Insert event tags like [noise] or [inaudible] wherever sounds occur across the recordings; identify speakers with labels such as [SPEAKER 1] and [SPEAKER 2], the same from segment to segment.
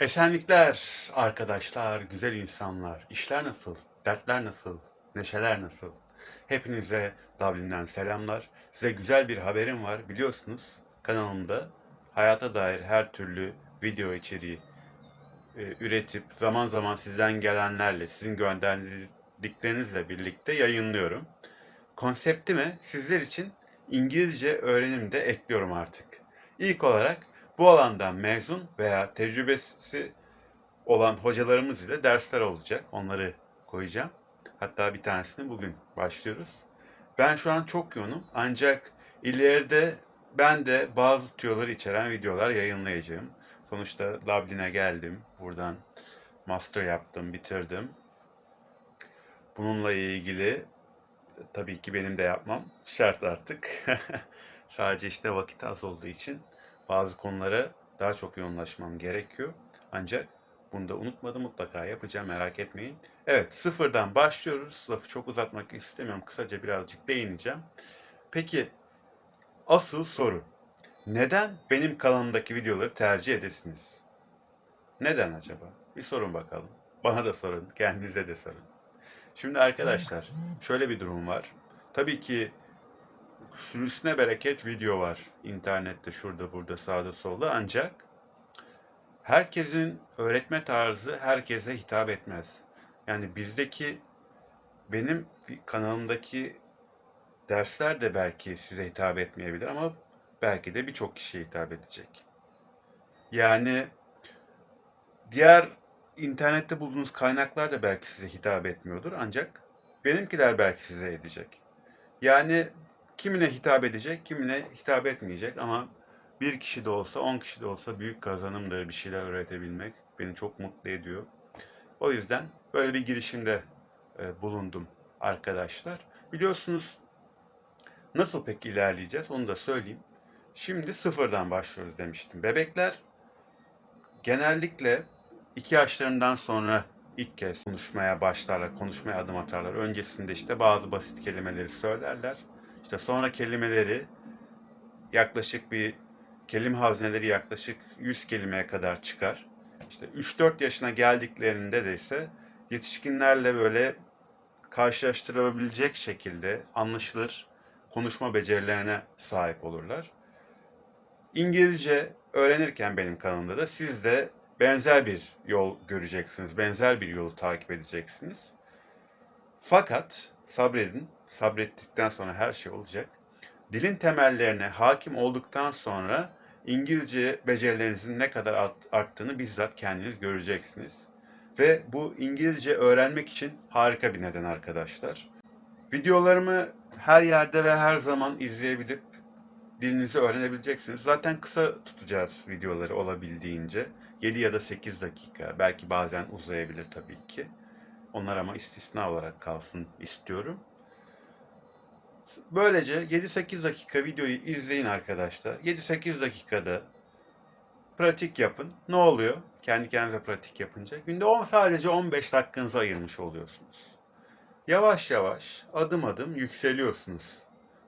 [SPEAKER 1] Esenlikler arkadaşlar, güzel insanlar. İşler nasıl? Dertler nasıl? Neşeler nasıl? Hepinize Dublin'den selamlar. Size güzel bir haberim var. Biliyorsunuz kanalımda hayata dair her türlü video içeriği e, üretip zaman zaman sizden gelenlerle, sizin gönderdiklerinizle birlikte yayınlıyorum. Konseptimi sizler için İngilizce öğrenimde ekliyorum artık. İlk olarak bu alandan mezun veya tecrübesi olan hocalarımız ile dersler olacak. Onları koyacağım. Hatta bir tanesini bugün başlıyoruz. Ben şu an çok yoğunum ancak ileride ben de bazı tüyoları içeren videolar yayınlayacağım. Sonuçta Dublin'e geldim. Buradan master yaptım, bitirdim. Bununla ilgili tabii ki benim de yapmam şart artık. [laughs] Sadece işte vakit az olduğu için bazı konulara daha çok yoğunlaşmam gerekiyor. Ancak bunu da unutmadım mutlaka yapacağım merak etmeyin. Evet sıfırdan başlıyoruz. Lafı çok uzatmak istemiyorum. Kısaca birazcık değineceğim. Peki asıl soru. Neden benim kanalımdaki videoları tercih edesiniz? Neden acaba? Bir sorun bakalım. Bana da sorun, kendinize de sorun. Şimdi arkadaşlar şöyle bir durum var. Tabii ki sürüsüne bereket video var internette şurada burada sağda solda ancak herkesin öğretme tarzı herkese hitap etmez. Yani bizdeki benim kanalımdaki dersler de belki size hitap etmeyebilir ama belki de birçok kişiye hitap edecek. Yani diğer internette bulduğunuz kaynaklar da belki size hitap etmiyordur ancak benimkiler belki size edecek. Yani kimine hitap edecek, kimine hitap etmeyecek ama bir kişi de olsa, on kişi de olsa büyük kazanımdır bir şeyler öğretebilmek. Beni çok mutlu ediyor. O yüzden böyle bir girişimde e, bulundum arkadaşlar. Biliyorsunuz nasıl peki ilerleyeceğiz onu da söyleyeyim. Şimdi sıfırdan başlıyoruz demiştim. Bebekler genellikle iki yaşlarından sonra ilk kez konuşmaya başlarlar, konuşmaya adım atarlar. Öncesinde işte bazı basit kelimeleri söylerler. İşte sonra kelimeleri yaklaşık bir kelime hazineleri yaklaşık 100 kelimeye kadar çıkar. İşte 3-4 yaşına geldiklerinde de ise yetişkinlerle böyle karşılaştırılabilecek şekilde anlaşılır konuşma becerilerine sahip olurlar. İngilizce öğrenirken benim kanalımda da siz de benzer bir yol göreceksiniz, benzer bir yolu takip edeceksiniz. Fakat sabredin, sabrettikten sonra her şey olacak. Dilin temellerine hakim olduktan sonra İngilizce becerilerinizin ne kadar arttığını bizzat kendiniz göreceksiniz. Ve bu İngilizce öğrenmek için harika bir neden arkadaşlar. Videolarımı her yerde ve her zaman izleyebilip dilinizi öğrenebileceksiniz. Zaten kısa tutacağız videoları olabildiğince. 7 ya da 8 dakika. Belki bazen uzayabilir tabii ki. Onlar ama istisna olarak kalsın istiyorum. Böylece 7-8 dakika videoyu izleyin arkadaşlar. 7-8 dakikada pratik yapın. Ne oluyor? Kendi kendinize pratik yapınca. Günde 10, sadece 15 dakikanızı ayırmış oluyorsunuz. Yavaş yavaş, adım adım yükseliyorsunuz.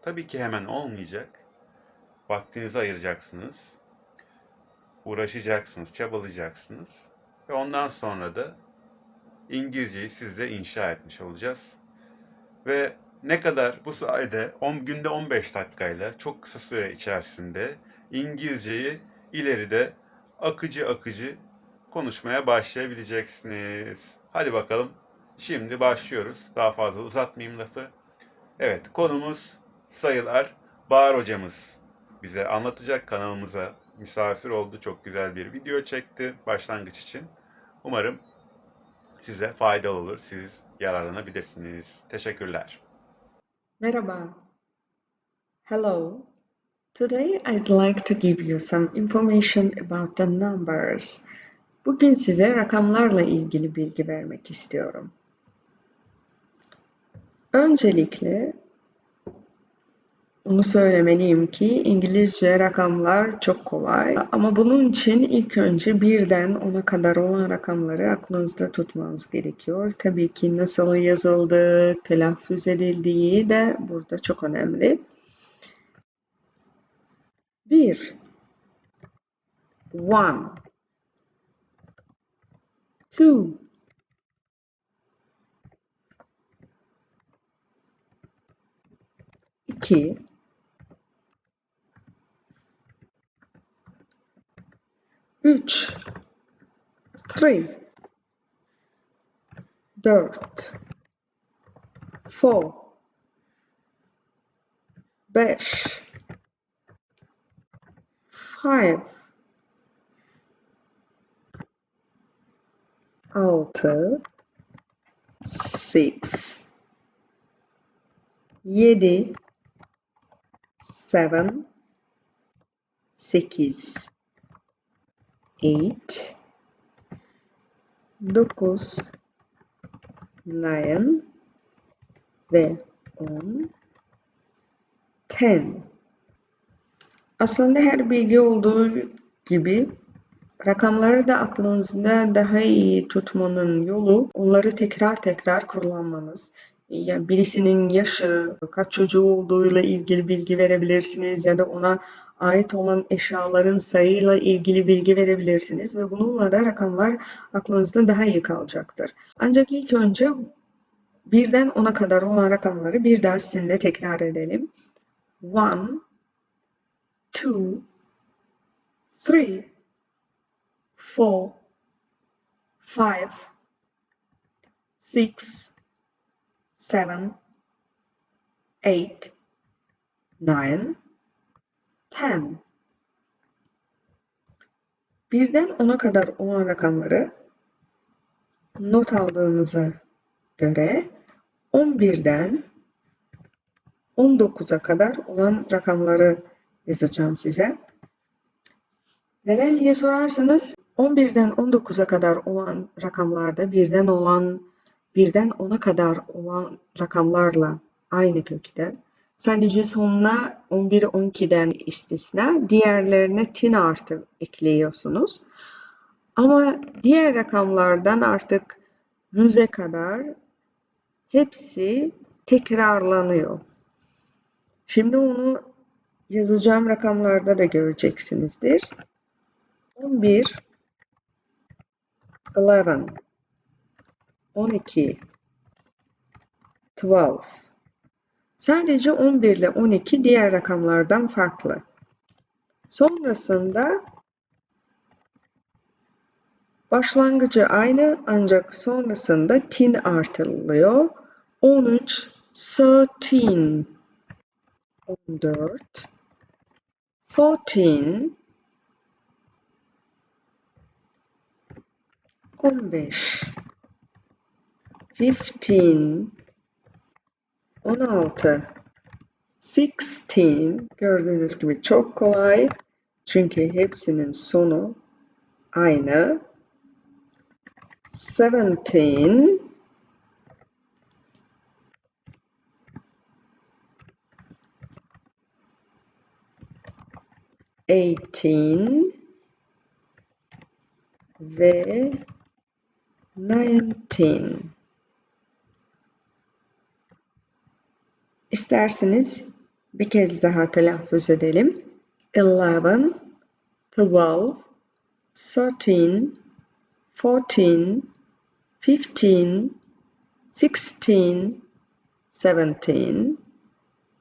[SPEAKER 1] Tabii ki hemen olmayacak. Vaktinizi ayıracaksınız. Uğraşacaksınız, çabalayacaksınız. Ve ondan sonra da İngilizceyi sizle inşa etmiş olacağız. Ve ne kadar bu sayede 10 günde 15 dakikayla çok kısa süre içerisinde İngilizceyi ileride akıcı akıcı konuşmaya başlayabileceksiniz. Hadi bakalım. Şimdi başlıyoruz. Daha fazla uzatmayayım lafı. Evet konumuz sayılar. Bahar hocamız bize anlatacak kanalımıza misafir oldu. Çok güzel bir video çekti başlangıç için. Umarım size faydalı olur. Siz yararlanabilirsiniz. Teşekkürler.
[SPEAKER 2] Merhaba. Hello. Today I'd like to give you some information about the numbers. Bugün size rakamlarla ilgili bilgi vermek istiyorum. Öncelikle bunu söylemeliyim ki İngilizce rakamlar çok kolay. Ama bunun için ilk önce birden ona kadar olan rakamları aklınızda tutmanız gerekiyor. Tabii ki nasıl yazıldığı, telaffuz edildiği de burada çok önemli. Bir, one, two, iki, three, dirt. Four, bash. Five, altı, six, yedi, seven, sekiz, eight, dokuz, nine ve on, ten. Aslında her bilgi olduğu gibi rakamları da aklınızda daha iyi tutmanın yolu onları tekrar tekrar kullanmanız. Yani birisinin yaşı, kaç çocuğu olduğuyla ilgili bilgi verebilirsiniz ya da ona ait olan eşyaların sayıyla ilgili bilgi verebilirsiniz ve bununla da rakamlar aklınızda daha iyi kalacaktır. Ancak ilk önce birden ona kadar olan rakamları bir daha tekrar edelim. One, two, three, four, five, six, seven, eight, nine, ten. Birden ona kadar olan rakamları not aldığınıza göre 11'den 19'a kadar olan rakamları yazacağım size. Neden diye sorarsanız 11'den 19'a kadar olan rakamlarda birden olan birden 10'a kadar olan rakamlarla aynı kökten. Sadece sonuna 11 12'den istisna diğerlerine tin artı ekliyorsunuz. Ama diğer rakamlardan artık 100'e kadar hepsi tekrarlanıyor. Şimdi onu yazacağım rakamlarda da göreceksinizdir. 11 11 12 12 Sadece 11 ile 12 diğer rakamlardan farklı. Sonrasında başlangıcı aynı ancak sonrasında tin artırılıyor. 13 13 14 14 15 15 16 16 gördüğünüz gibi çok kolay. Çünkü hepsinin sonu aynı. 17 18 ve 19 İsterseniz bir kez daha telaffuz edelim. 11 12 13 14 15 16 17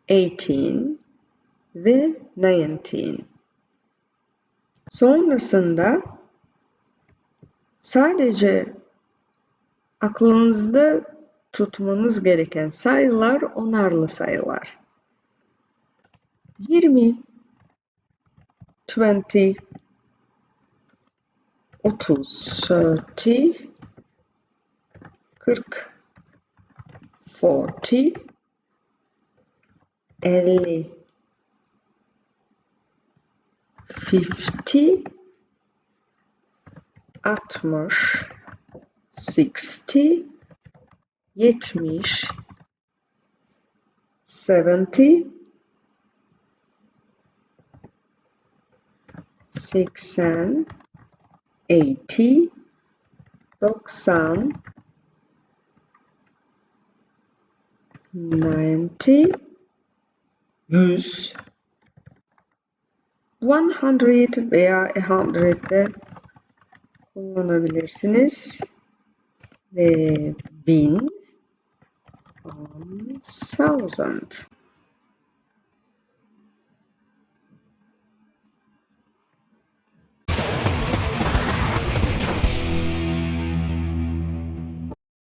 [SPEAKER 2] 18 ve 19. Sonrasında sadece aklınızda tutmanız gereken sayılar onarlı sayılar. 20 20 30 30 40 40 50 50 60 60 70 70 80 80 90 90 100 100 veya 100 de kullanabilirsiniz. ve bin, on, thousand.